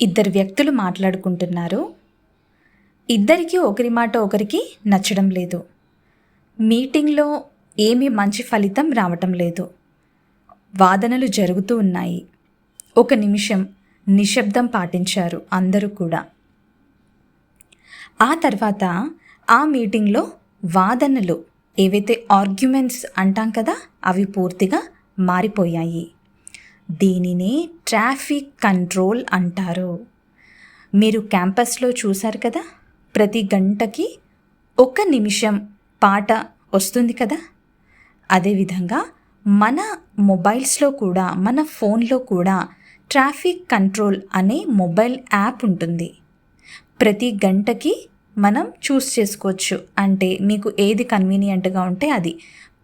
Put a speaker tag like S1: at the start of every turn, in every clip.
S1: ఇద్దరు వ్యక్తులు మాట్లాడుకుంటున్నారు. ఇద్దరికి ఒకరి మాట ఒకరికి నచ్చడం లేదు. మీటింగ్లో ఏమీ మంచి ఫలితం రావటం లేదు. వాదనలు జరుగుతూ ఉన్నాయి. ఒక నిమిషం నిశ్శబ్దం పాటించారు అందరూ కూడా. ఆ తర్వాత ఆ మీటింగ్లో వాదనలు ఏవైతే ఆర్గ్యుమెంట్స్ అంటాం కదా అవి పూర్తిగా మారిపోయాయి. దీనినే ట్రాఫిక్ కంట్రోల్ అంటారు. మీరు క్యాంపస్లో చూశారు కదా? ప్రతి గంటకి ఒక నిమిషం పాట వస్తుంది కదా? అదేవిధంగా మన మొబైల్స్లో కూడా మన ఫోన్లో కూడా ట్రాఫిక్ కంట్రోల్ అనే మొబైల్ యాప్ ఉంటుంది. ప్రతి గంటకి మనం చూస్ చేసుకోవచ్చు. అంటే మీకు ఏది కన్వీనియంట్గా ఉంటే అది.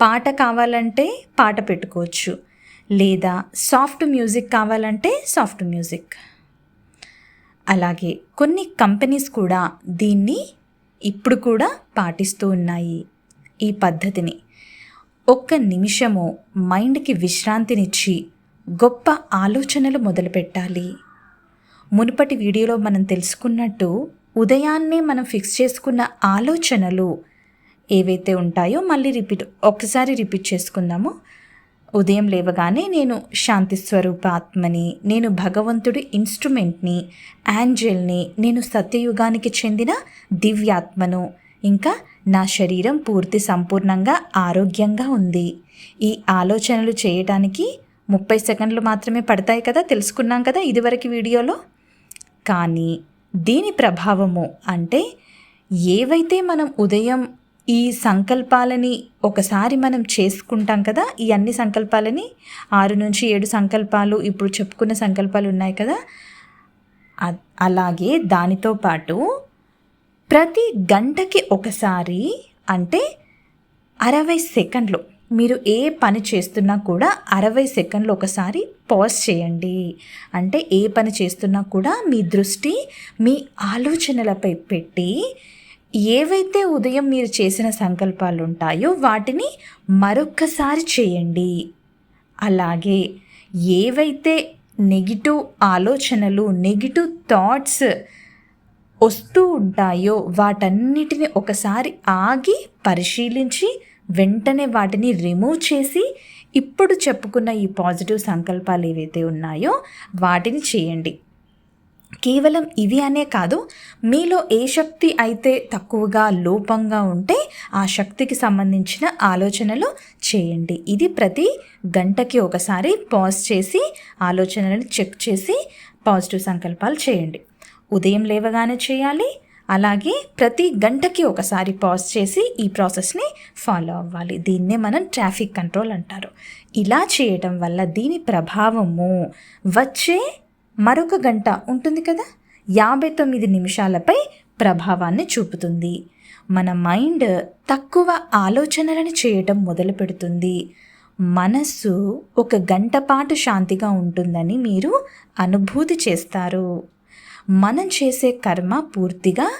S1: పాట కావాలంటే పాట పెట్టుకోవచ్చు. లేదా సాఫ్ట్ మ్యూజిక్ కావాలంటే సాఫ్ట్ మ్యూజిక్. అలాగే కొన్ని కంపెనీస్ కూడా దీన్ని ఇప్పుడు కూడా పాటిస్తూ ఉన్నాయి. ఈ పద్ధతిని ఒక్క నిమిషము మైండ్కి విశ్రాంతినిచ్చి గొప్ప ఆలోచనలు మొదలుపెట్టాలి. మునుపటి వీడియోలో మనం తెలుసుకున్నట్టు ఉదయాన్నే మనం ఫిక్స్ చేసుకున్న ఆలోచనలు ఏవైతే ఉంటాయో మళ్ళీ రిపీట్ ఒక్కసారి రిపీట్ చేసుకుందాము. ఉదయం లేవగానే నేను శాంతి స్వరూప ఆత్మని నేను భగవంతుడి ఇన్స్ట్రుమెంట్ని యాంజల్ని నేను సత్యయుగానికి చెందిన దివ్యాత్మను. ఇంకా నా శరీరం పూర్తి సంపూర్ణంగా ఆరోగ్యంగా ఉంది. ఈ ఆలోచనలు చేయటానికి ముప్పై సెకండ్లు మాత్రమే పడతాయి కదా తెలుసుకున్నాం కదా ఇదివరకు వీడియోలో? కానీ దీని ప్రభావము అంటే ఏవైతే మనం ఉదయం ఈ సంకల్పాలని ఒకసారి మనం చేసుకుంటాం కదా ఈ అన్ని సంకల్పాలని ఆరు నుంచి ఏడు సంకల్పాలు ఇప్పుడు చెప్పుకున్న సంకల్పాలు ఉన్నాయి కదా అలాగే దానితో పాటు ప్రతి గంటకి ఒకసారి అంటే అరవై సెకండ్లు మీరు ఏ పని చేస్తున్నా కూడా అరవై సెకండ్లు ఒకసారి పాజ్ చేయండి. అంటే ఏ పని చేస్తున్నా కూడా మీ దృష్టి మీ ఆలోచనలపై పెట్టి ఏవైతే ఉదయం మీరు చేసిన సంకల్పాలు ఉంటాయో వాటిని మరొక్కసారి చేయండి. అలాగే ఏవైతే నెగిటివ్ ఆలోచనలు నెగిటివ్ థాట్స్ వస్తూ ఉంటాయో వాటన్నిటిని ఒకసారి ఆగి పరిశీలించి వెంటనే వాటిని రిమూవ్ చేసి ఇప్పుడు చెప్పుకున్న ఈ పాజిటివ్ సంకల్పాలు ఏవైతే ఉన్నాయో వాటిని చేయండి. కేవలం ఇవి అనే కాదు మీలో ఏ శక్తి అయితే తక్కువగా లోపంగా ఉంటే ఆ శక్తికి సంబంధించిన ఆలోచనలు చేయండి. ఇది ప్రతి గంటకి ఒకసారి పాజ్ చేసి ఆలోచనలను చెక్ చేసి పాజిటివ్ సంకల్పాలు చేయండి. ఉదయం లేవగానే చేయాలి అలాగే ప్రతి గంటకి ఒకసారి పాజ్ చేసి ఈ ప్రాసెస్ని ఫాలో అవ్వాలి. దీన్నే మనం ట్రాఫిక్ కంట్రోల్ అంటారు. ఇలా చేయటం వల్ల దీని ప్రభావము వచ్చే మరొక గంట ఉంటుంది కదా? యాభై తొమ్మిది నిమిషాలపై ప్రభావాన్ని చూపుతుంది. మన మైండ్ తక్కువ ఆలోచనలను చేయటం మొదలు పెడుతుంది. మనస్సు ఒక గంట పాటు శాంతిగా ఉంటుందని మీరు అనుభూతి చేస్తారు. మనం చేసే కర్మ పూర్తిగా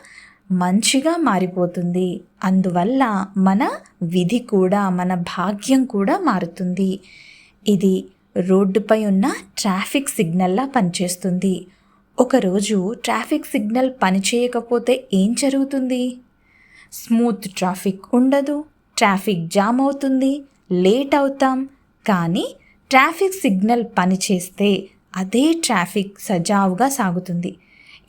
S1: మంచిగా మారిపోతుంది. అందువల్ల మన విధి కూడా మన భాగ్యం కూడా మారుతుంది. ఇది రోడ్డుపై ఉన్న ట్రాఫిక్ సిగ్నల్లా పనిచేస్తుంది. ఒకరోజు ట్రాఫిక్ సిగ్నల్ పనిచేయకపోతే ఏం జరుగుతుంది? స్మూత్ ట్రాఫిక్ ఉండదు ట్రాఫిక్ జామ్ అవుతుంది లేట్ అవుతాం. కానీ ట్రాఫిక్ సిగ్నల్ పనిచేస్తే అదే ట్రాఫిక్ సజావుగా సాగుతుంది.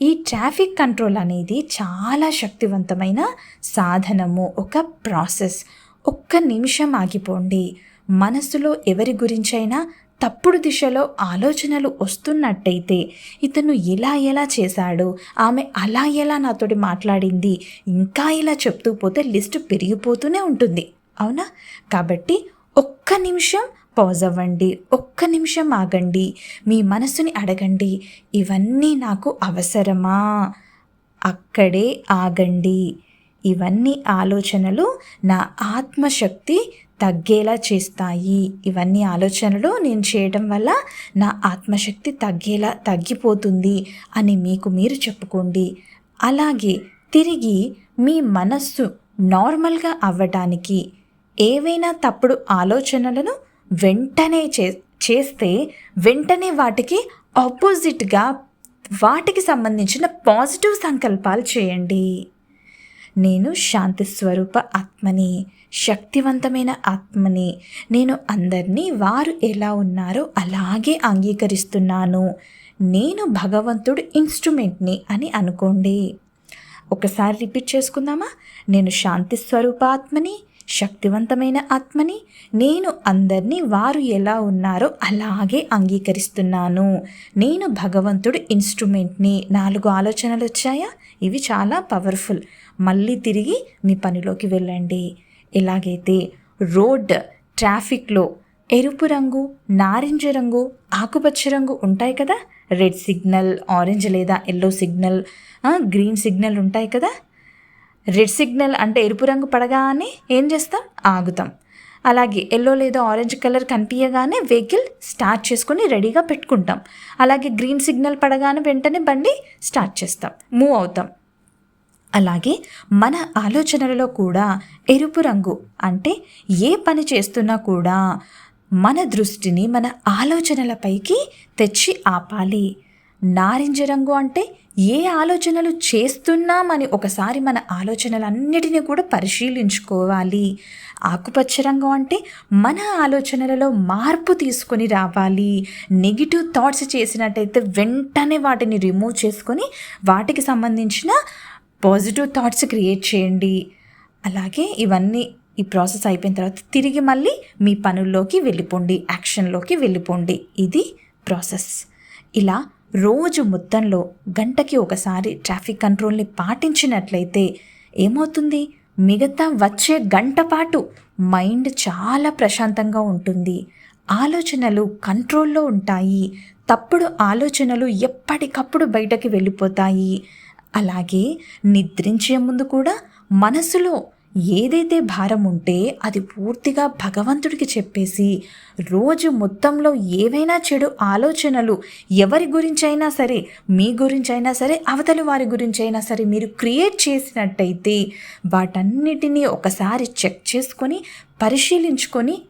S1: ఈ ట్రాఫిక్ కంట్రోల్ అనేది చాలా శక్తివంతమైన సాధనము ఒక ప్రాసెస్. ఒక్క నిమిషం ఆగిపోండి. మనసులో ఎవరి గురించైనా తప్పుడు దిశలో ఆలోచనలు వస్తున్నట్టయితే ఇతను ఇలా ఎలా చేశాడు ఆమె అలా ఎలా నాతోటి మాట్లాడింది ఇంకా ఇలా చెప్తూ పోతే లిస్ట్ పెరిగిపోతూనే ఉంటుంది. అవునా? కాబట్టి ఒక్క నిమిషం పాజ్ అవ్వండి ఒక్క నిమిషం ఆగండి మీ మనసుని అడగండి ఇవన్నీ నాకు అవసరమా? అక్కడే ఆగండి. ఇవన్నీ ఆలోచనలు నా ఆత్మశక్తి తగ్గేలా చేస్తాయి. ఇవన్నీ ఆలోచనలు నేను చేయడం వల్ల నా ఆత్మశక్తి తగ్గేలా తగ్గిపోతుంది అని మీకు మీరు చెప్పుకోండి. అలాగే తిరిగి మీ మనస్సు నార్మల్గా అవ్వటానికి ఏవైనా తప్పుడు ఆలోచనలను వెంటనే చే చేస్తే వెంటనే వాటికి ఆపోజిట్గా వాటికి సంబంధించిన పాజిటివ్ సంకల్పాలు చేయండి. నేను శాంతి స్వరూప ఆత్మని శక్తివంతమైన ఆత్మని నేను అందరినీ వారు ఎలా ఉన్నారో అలాగే అంగీకరిస్తున్నాను. నేను భగవంతుడు ఇన్స్ట్రుమెంట్ని అని అనుకోండి. ఒకసారి రిపీట్ చేసుకుందామా? నేను శాంతి స్వరూప ఆత్మని శక్తివంతమైన ఆత్మని నేను అందరినీ వారు ఎలా ఉన్నారో అలాగే అంగీకరిస్తున్నాను. నేను భగవంతుడు ఇన్స్ట్రుమెంట్ని. నాలుగు ఆలోచనలు వచ్చాయా? ఇవి చాలా పవర్ఫుల్. మళ్ళీ తిరిగి మీ పనిలోకి వెళ్ళండి. ఎలాగైతే రోడ్ ట్రాఫిక్లో ఎరుపు రంగు నారింజ రంగు ఆకుపచ్చ రంగు ఉంటాయి కదా? రెడ్ సిగ్నల్ ఆరెంజ్ లేదా ఎల్లో సిగ్నల్ గ్రీన్ సిగ్నల్ ఉంటాయి కదా? రెడ్ సిగ్నల్ అంటే ఎరుపు రంగు పడగానే ఏం చేస్తాం? ఆగుతాం. అలాగే ఎల్లో లేదా ఆరెంజ్ కలర్ కనిపించగానే వెహికల్ స్టార్ట్ చేసుకొని రెడీగా పెట్టుకుంటాం. అలాగే గ్రీన్ సిగ్నల్ పడగానే వెంటనే బండి స్టార్ట్ చేస్తాం. మూవ్ అవుతాం. అలాగే మన ఆలోచనలలో కూడా ఎరుపు రంగు అంటే ఏ పని చేస్తున్నా కూడా మన దృష్టిని మన ఆలోచనలపైకి తెచ్చి ఆపాలి. నారింజ రంగు అంటే ఏ ఆలోచనలు చేస్తున్నామని ఒకసారి మన ఆలోచనలన్నిటినీ కూడా పరిశీలించుకోవాలి. ఆకుపచ్చ రంగు అంటే మన ఆలోచనలలో మార్పు తీసుకొని రావాలి. నెగిటివ్ థాట్స్ చేసినట్టయితే వెంటనే వాటిని రిమూవ్ చేసుకొని వాటికి సంబంధించిన పాజిటివ్ థాట్స్ క్రియేట్ చేయండి. అలాగే ఇవన్నీ ఈ ప్రాసెస్ అయిపోయిన తర్వాత తిరిగి మళ్ళీ మీ పనుల్లోకి వెళ్ళిపోండి యాక్షన్లోకి వెళ్ళిపోండి. ఇది ప్రాసెస్. ఇలా రోజు మొత్తంలో గంటకి ఒకసారి ట్రాఫిక్ కంట్రోల్ని పాటించినట్లయితే ఏమవుతుంది? మిగతా వచ్చే గంట పాటు మైండ్ చాలా ప్రశాంతంగా ఉంటుంది. ఆలోచనలు కంట్రోల్లో ఉంటాయి. తప్పుడు ఆలోచనలు ఎప్పటికప్పుడు బయటకి వెళ్ళిపోతాయి. అలాగే నిద్రించే ముందు కూడా మనసులో ఏదైతే భారం ఉంటే అది పూర్తిగా భగవంతుడికి చెప్పేసి రోజు మొత్తంలో ఏవైనా చెడు ఆలోచనలు ఎవరి గురించైనా సరే మీ గురించైనా సరే అవతలి వారి గురించైనా సరే మీరు క్రియేట్ చేసినట్టయితే వాటన్నిటినీ ఒకసారి చెక్ చేసుకొని పరిశీలించుకొని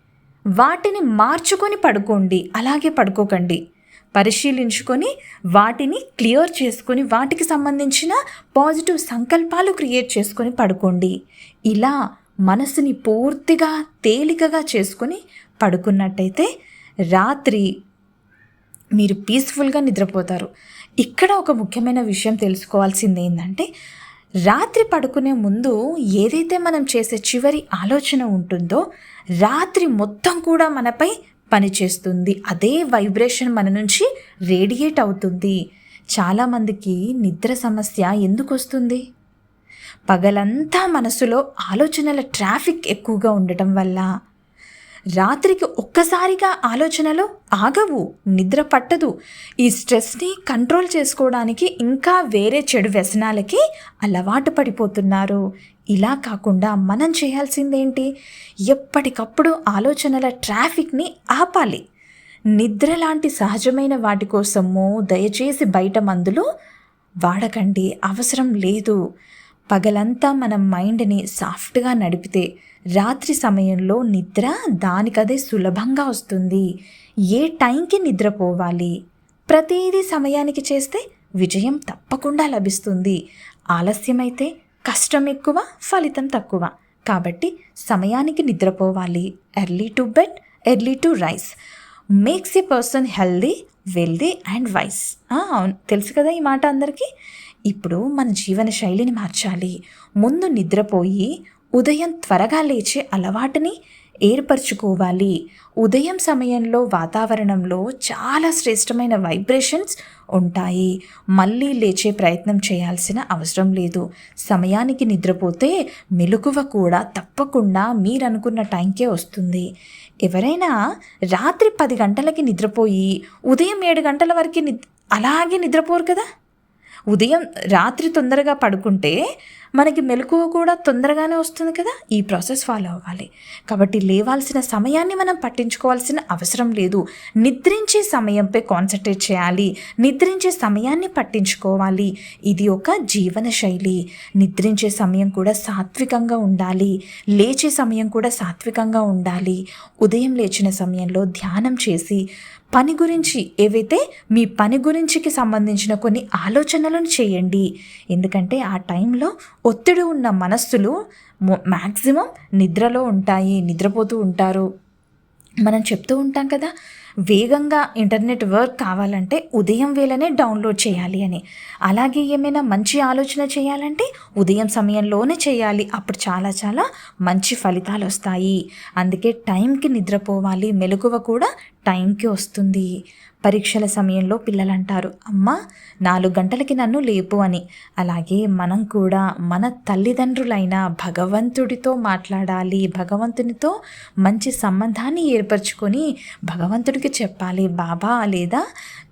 S1: వాటిని మార్చుకొని పడుకోండి. అలాగే పడుకోకండి. పరిశీలించుకొని వాటిని క్లియర్ చేసుకొని వాటికి సంబంధించిన పాజిటివ్ సంకల్పాలు క్రియేట్ చేసుకొని పడుకోండి. ఇలా మనసుని పూర్తిగా తేలికగా చేసుకొని పడుకున్నట్టయితే రాత్రి మీరు పీస్ఫుల్గా నిద్రపోతారు. ఇక్కడ ఒక ముఖ్యమైన విషయం తెలుసుకోవాల్సింది ఏంటంటే రాత్రి పడుకునే ముందు ఏదైతే మనం చేసే చివరి ఆలోచన ఉంటుందో రాత్రి మొత్తం కూడా మనపై పనిచేస్తుంది. అదే వైబ్రేషన్ మన నుంచి రేడియేట్ అవుతుంది. చాలామందికి నిద్ర సమస్య ఎందుకు వస్తుంది? పగలంతా మనసులో ఆలోచనల ట్రాఫిక్ ఎక్కువగా ఉండటం వల్ల రాత్రికి ఒక్కసారిగా ఆలోచనలు ఆగవు నిద్ర పట్టదు. ఈ స్ట్రెస్ని కంట్రోల్ చేసుకోవడానికి ఇంకా వేరే చెడు వ్యసనాలకి అలవాటు పడిపోతున్నారు. ఇలా కాకుండా మనం చేయాల్సిందేంటి? ఎప్పటికప్పుడు ఆలోచనల ట్రాఫిక్ని ఆపాలి. నిద్ర లాంటి సహజమైన వాటి కోసము దయచేసి బయట మందులు వాడకండి. అవసరం లేదు. పగలంతా మనం మైండ్ని సాఫ్ట్గా నడిపితే రాత్రి సమయంలో నిద్ర దానికదే సులభంగా వస్తుంది. ఏ టైంకి నిద్రపోవాలి? ప్రతిదీ సమయానికి చేస్తే విజయం తప్పకుండా లభిస్తుంది. ఆలస్యమైతే కష్టం ఎక్కువ ఫలితం తక్కువ. కాబట్టి సమయానికి నిద్రపోవాలి. Early to bed early to rise. Makes a person healthy wealthy and wise. అవును. తెలుసు కదా ఈ మాట అందరికీ? ఇప్పుడు మన జీవన శైలిని మార్చాలి. ముందు నిద్రపోయి ఉదయం త్వరగా లేచే అలవాటుని ఏర్పరచుకోవాలి. ఉదయం సమయంలో వాతావరణంలో చాలా శ్రేష్టమైన వైబ్రేషన్స్ ఉంటాయి. మళ్ళీ లేచే ప్రయత్నం చేయాల్సిన అవసరం లేదు. సమయానికి నిద్రపోతే మెలకువ కూడా తప్పకుండా మీరు అనుకున్న టైంకే వస్తుంది. ఎవరైనా రాత్రి పది గంటలకి నిద్రపోయి ఉదయం ఏడు గంటల వరకు నిద్ అలాగే నిద్రపోరు కదా? ఉదయం రాత్రి తొందరగా పడుకుంటే మనకి మెలకువ కూడా తొందరగానే వస్తుంది కదా? ఈ ప్రాసెస్ ఫాలో అవ్వాలి. కాబట్టి లేవాల్సిన సమయాన్ని మనం పట్టించుకోవాల్సిన అవసరం లేదు. నిద్రించే సమయంపై కాన్సన్ట్రేట్ చేయాలి. నిద్రించే సమయాన్ని పట్టించుకోవాలి. ఇది ఒక జీవన శైలి నిద్రించే సమయం కూడా సాత్వికంగా ఉండాలి. లేచే సమయం కూడా సాత్వికంగా ఉండాలి. ఉదయం లేచిన సమయంలో ధ్యానం చేసి పని గురించి ఏవైతే మీ పని గురించికి సంబంధించిన కొన్ని ఆలోచనలను చేయండి. ఎందుకంటే ఆ టైంలో ఒత్తిడి ఉన్న మనస్సులు మ్యాక్సిమం నిద్రలో ఉంటాయి నిద్రపోతూ ఉంటారు. మనం చెప్తూ ఉంటాం కదా వేగంగా ఇంటర్నెట్ వర్క్ కావాలంటే ఉదయం వేళనే డౌన్లోడ్ చేయాలి అని. అలాగే ఏమైనా మంచి ఆలోచన చేయాలంటే ఉదయం సమయంలోనే చేయాలి. అప్పుడు చాలా చాలా మంచి ఫలితాలు వస్తాయి. అందుకే టైంకి నిద్రపోవాలి. మెలకువ కూడా టైంకి వస్తుంది. పరీక్షల సమయంలో పిల్లలు అంటారు అమ్మ నాలుగు గంటలకి నన్ను లేపు అని. అలాగే మనం కూడా మన తల్లిదండ్రులైన భగవంతుడితో మాట్లాడాలి భగవంతునితో మంచి సంబంధాన్ని ఏర్పరచుకొని భగవంతుడికి చెప్పాలి బాబా లేదా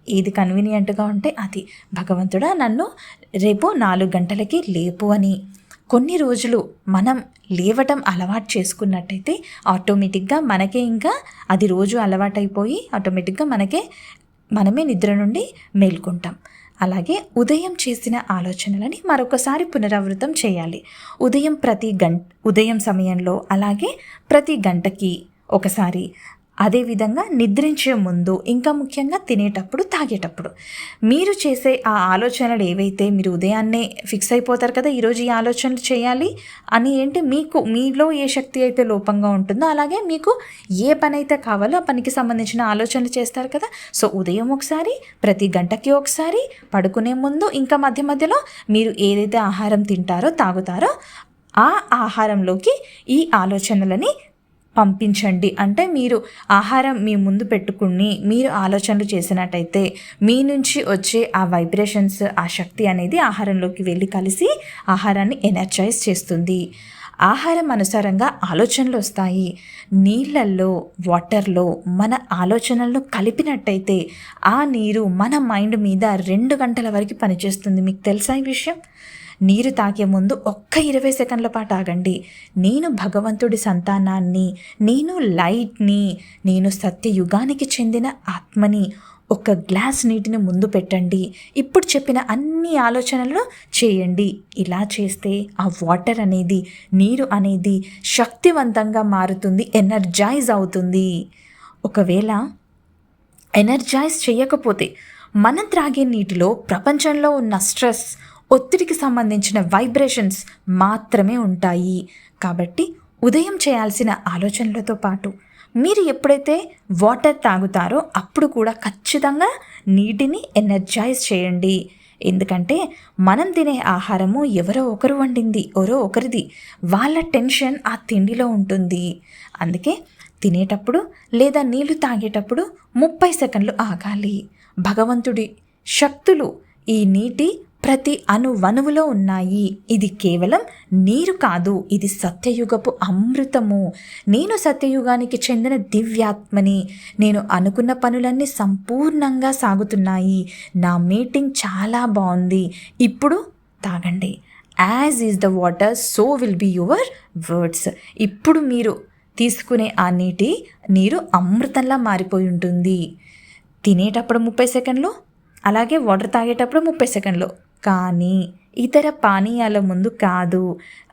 S1: ఏది కన్వీనియంట్గా ఉంటే అది. భగవంతుడా నన్ను రేపు నాలుగు గంటలకి లేపు అని. కొన్ని రోజులు మనం లేవటం అలవాటు చేసుకున్నట్టయితే ఆటోమేటిక్గా మనకే ఇంకా అది రోజు అలవాటైపోయి ఆటోమేటిక్గా మనకే మనమే నిద్ర నుండి మేల్కొంటాం. అలాగే ఉదయం చేసిన ఆలోచనలని మరొకసారి పునరావృతం చేయాలి. ఉదయం ప్రతి గంట ఉదయం సమయంలో అలాగే ప్రతి గంటకి ఒకసారి అదేవిధంగా నిద్రించే ముందు ఇంకా ముఖ్యంగా తినేటప్పుడు తాగేటప్పుడు. మీరు చేసే ఆ ఆలోచనలు ఏవైతే మీరు ఉదయాన్నే ఫిక్స్ అయిపోతారు కదా ఈరోజు ఈ ఆలోచనలు చేయాలి అని ఏంటి మీకు మీలో ఏ శక్తి అయితే లోపంగా ఉంటుందో అలాగే మీకు ఏ పని అయితే కావాలో ఆ పనికి సంబంధించిన ఆలోచనలు చేస్తారు కదా. సో ఉదయం ఒకసారి ప్రతి గంటకి ఒకసారి పడుకునే ముందు ఇంకా మధ్య మధ్యలో మీరు ఏదైతే ఆహారం తింటారో తాగుతారో ఆ ఆహారంలోకి ఈ ఆలోచనలని పంపించండి. అంటే మీరు ఆహారం మీ ముందు పెట్టుకుని మీరు ఆలోచనలు చేసినట్టయితే మీ నుంచి వచ్చే ఆ వైబ్రేషన్స్ ఆ శక్తి అనేది ఆహారంలోకి వెళ్ళి కలిసి ఆహారాన్ని ఎనర్జైజ్ చేస్తుంది. ఆహారం అనుసారంగా ఆలోచనలు వస్తాయి. నీళ్ళల్లో వాటర్లో మన ఆలోచనలను కలిపినట్టయితే ఆ నీరు మన మైండ్ మీద రెండు గంటల వరకు పనిచేస్తుంది. మీకు తెలుసా ఈ విషయం? నీరు తాగే ముందు ఒక్క ఇరవై సెకండ్ల పాటు ఆగండి. నేను భగవంతుడి సంతానాన్ని నేను లైట్ని నేను సత్యయుగానికి చెందిన ఆత్మని ఒక గ్లాస్ నీటిని ముందు పెట్టండి. ఇప్పుడు చెప్పిన అన్ని ఆలోచనలు చేయండి. ఇలా చేస్తే ఆ వాటర్ అనేది నీరు అనేది శక్తివంతంగా మారుతుంది ఎనర్జైజ్ అవుతుంది. ఒకవేళ ఎనర్జైజ్ చేయకపోతే మనం త్రాగే నీటిలో ప్రపంచంలో ఉన్న స్ట్రెస్ ఒత్తిడికి సంబంధించిన వైబ్రేషన్స్ మాత్రమే ఉంటాయి. కాబట్టి ఉదయం చేయాల్సిన ఆలోచనలతో పాటు మీరు ఎప్పుడైతే వాటర్ తాగుతారో అప్పుడు కూడా ఖచ్చితంగా నీటిని ఎనర్జైజ్ చేయండి. ఎందుకంటే మనం తినే ఆహారము ఎవరో ఒకరు వండింది ఎవరో ఒకరిది. వాళ్ళ టెన్షన్ ఆ తిండిలో ఉంటుంది. అందుకే తినేటప్పుడు లేదా నీళ్ళు తాగేటప్పుడు ముప్పై సెకండ్లు ఆగాలి. భగవంతుడి శక్తులు ఈ నీటి ప్రతి అణువణువులో ఉన్నాయి. ఇది కేవలం నీరు కాదు. ఇది సత్యయుగపు అమృతము. నేను సత్యయుగానికి చెందిన దివ్యాత్మని. నేను అనుకున్న పనులన్నీ సంపూర్ణంగా సాగుతున్నాయి. నా మీటింగ్ చాలా బాగుంది. ఇప్పుడు తాగండి. As is the water so will be your words. ఇప్పుడు మీరు తీసుకునే ఆ నీటి నీరు అమృతంలా మారిపోయి ఉంటుంది. తినేటప్పుడు ముప్పై సెకండ్లు అలాగే వాటర్ తాగేటప్పుడు ముప్పై సెకండ్లు. కానీ ఇతర పానీయాల ముందు కాదు.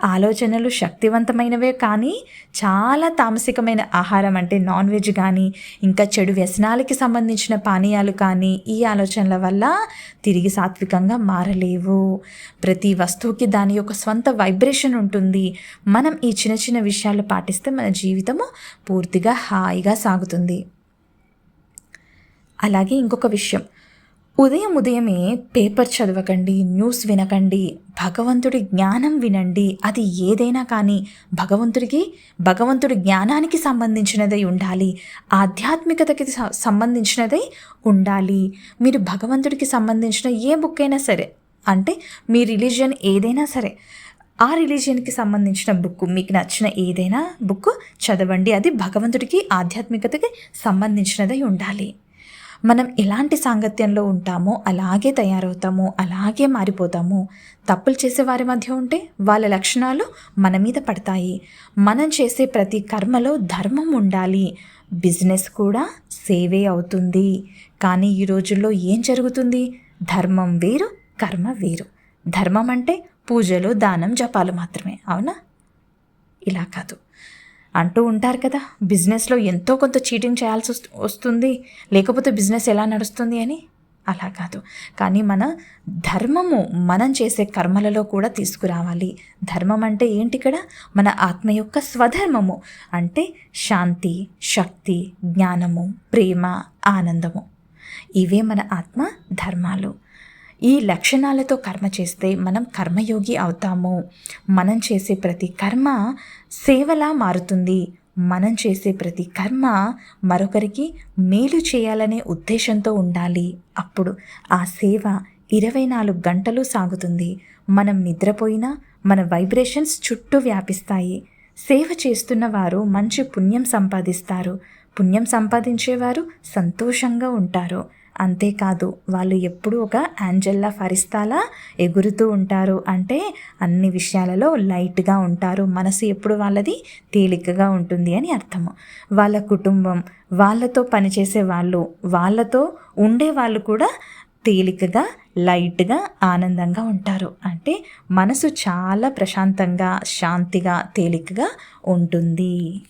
S1: ఆలోచనలు శక్తివంతమైనవే కానీ చాలా తామసికమైన ఆహారం అంటే నాన్ వెజ్ కానీ ఇంకా చెడు వ్యసనాలకి సంబంధించిన పానీయాలు కానీ ఈ ఆలోచనల వల్ల తిరిగి సాత్వికంగా మారలేవు. ప్రతి వస్తువుకి దాని యొక్క స్వంత వైబ్రేషన్ ఉంటుంది. మనం ఈ చిన్న చిన్న విషయాలు పాటిస్తే మన జీవితము పూర్తిగా హాయిగా సాగుతుంది. అలాగే ఇంకొక విషయం. ఉదయం ఉదయమే పేపర్ చదవకండి న్యూస్ వినకండి భగవంతుడి జ్ఞానం వినండి. అది ఏదైనా కానీ భగవంతుడికి భగవంతుడి జ్ఞానానికి సంబంధించినదై ఉండాలి. ఆధ్యాత్మికతకి సంబంధించినదై ఉండాలి. మీరు భగవంతుడికి సంబంధించిన ఏ బుక్ అయినా సరే అంటే మీ రిలీజియన్ ఏదైనా సరే ఆ రిలీజియన్కి సంబంధించిన బుక్ మీకు నచ్చిన ఏదైనా బుక్ చదవండి. అది భగవంతుడికి ఆధ్యాత్మికతకి సంబంధించినదై ఉండాలి. మనం ఎలాంటి సాంగత్యంలో ఉంటామో అలాగే తయారవుతాము అలాగే మారిపోతాము తప్పులు చేసే వారి మధ్య ఉంటే వాళ్ళ లక్షణాలు మన మీద పడతాయి. మనం చేసే ప్రతి కర్మలో ధర్మం ఉండాలి. బిజినెస్ కూడా సేవే అవుతుంది. కానీ ఈ రోజుల్లో ఏం జరుగుతుంది? ధర్మం వేరు కర్మ వేరు. ధర్మం అంటే పూజలు దానం జపాలు మాత్రమే అవునా? ఇలా కాదు. అంటూ ఉంటారు కదా బిజినెస్లో ఎంతో కొంత చీటింగ్ చేయాల్సి వస్తుంది. లేకపోతే బిజినెస్ ఎలా నడుస్తుంది అని? అలా కాదు. కానీ మన ధర్మము మనం చేసే కర్మలలో కూడా తీసుకురావాలి. ధర్మం అంటే ఏంటి ఇక్కడ మన ఆత్మ యొక్క స్వధర్మము. అంటే శాంతి శక్తి జ్ఞానము ప్రేమ ఆనందము. ఇవే మన ఆత్మ ధర్మాలు. ఈ లక్షణాలతో కర్మ చేస్తే మనం కర్మయోగి అవుతాము. మనం చేసే ప్రతి కర్మ సేవలా మారుతుంది. మనం చేసే ప్రతి కర్మ మరొకరికి మేలు చేయాలనే ఉద్దేశంతో ఉండాలి. అప్పుడు ఆ సేవ ఇరవై నాలుగు గంటలు సాగుతుంది. మనం నిద్రపోయినా మన వైబ్రేషన్స్ చుట్టూ వ్యాపిస్తాయి. సేవ చేస్తున్న వారు మంచి పుణ్యం సంపాదిస్తారు. పుణ్యం సంపాదించేవారు సంతోషంగా ఉంటారు. అంతేకాదు వాళ్ళు ఎప్పుడూ ఒక యాంజెల్లా ఫరిస్తాలా ఎగురుతూ ఉంటారు. అంటే అన్ని విషయాలలో లైట్గా ఉంటారు. మనసు ఎప్పుడు వాళ్ళది తేలికగా ఉంటుంది అని అర్థము. వాళ్ళ కుటుంబం వాళ్ళతో పనిచేసే వాళ్ళు వాళ్ళతో ఉండే వాళ్ళు కూడా తేలికగా లైట్గా ఆనందంగా ఉంటారు. అంటే మనసు చాలా ప్రశాంతంగా శాంతిగా తేలికగా ఉంటుంది.